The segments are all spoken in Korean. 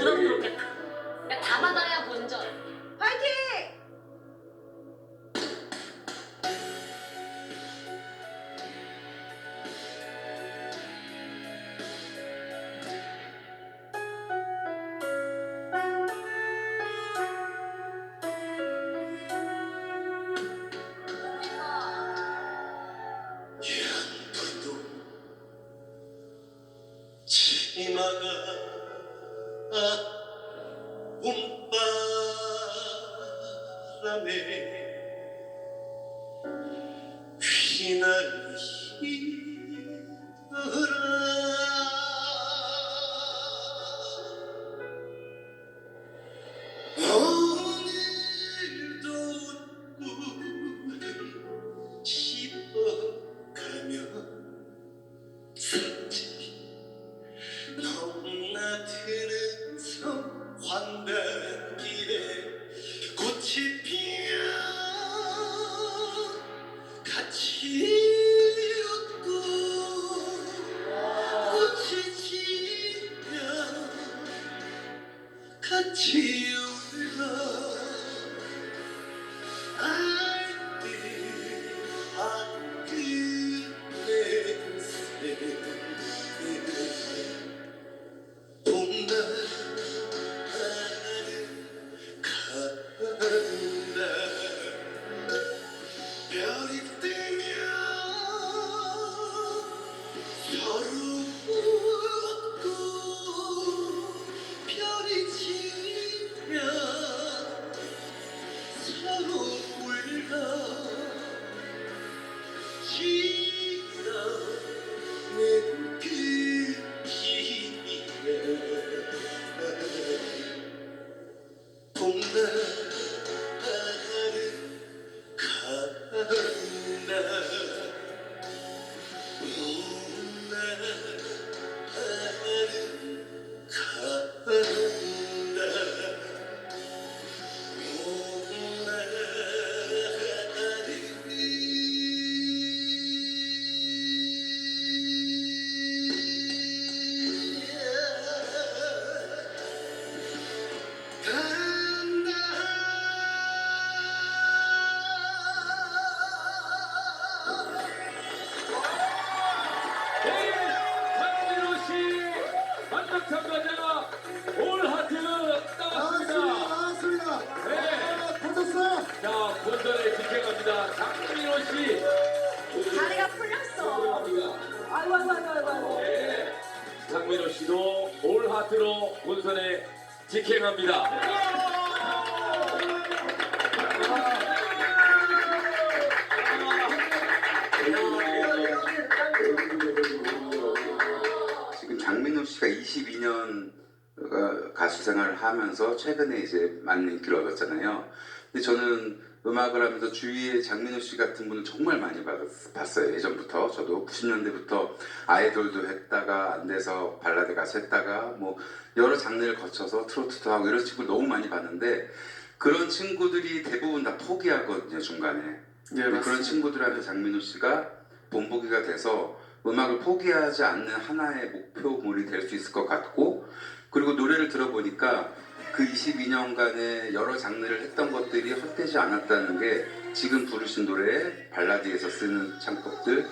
부담스럽겠다. 그러니까 다 받아야 본전. 파이팅! 양푸도 치마가 봄바람에 휘날리 지 본전에 집행합니다. 장민호 씨. 다리가 풀렸어. 아이고, 아이고, 아이고, 아이고, 아이고. 네. 장민호 씨도 올 하트로 본선에 직행합니다. 지금 장민호 씨가 22년 가수 생활을 하면서 최근에 이제 많은 인기를 얻었잖아요. 근데 저는 음악을 하면서 주위에 장민호 씨 같은 분을 정말 많이 봤어요. 예전부터. 저도 90년대부터 아이돌도 했다가 안 돼서 발라드 가수 했다가 뭐 여러 장르를 거쳐서 트로트도 하고 이런 친구를 너무 많이 봤는데 그런 친구들이 대부분 다 포기하거든요, 중간에. 근데 그런 친구들한테 장민호 씨가 본보기가 돼서 음악을 포기하지 않는 하나의 목표물이 될 수 있을 것 같고 그리고 노래를 들어보니까 그 22년간의 여러 장르를 했던 것들이 헛되지 않았다는 게 지금 부르신 노래에 발라드에서 쓰는 창법들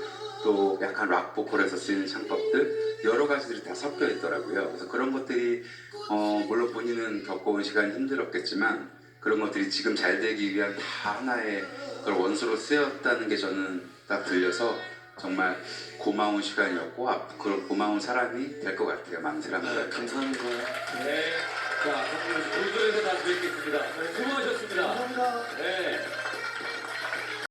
또 약간 락 보컬에서 쓰이는 창법들 여러 가지들이 다 섞여 있더라고요. 그래서 그런 것들이 어, 물론 본인은 겪어온 시간이 힘들었겠지만 그런 것들이 지금 잘 되기 위한 다 하나의 그런 원수로 쓰였다는 게 저는 딱 들려서 정말 고마운 시간이었고 앞 그런 고마운 사람이 될 것 같아요. 많은 사람들. 감사합니다. 네. 자, 씨 본선에서 다시 뵙겠습니다. 수고하셨습니다. 감사합니다. 네.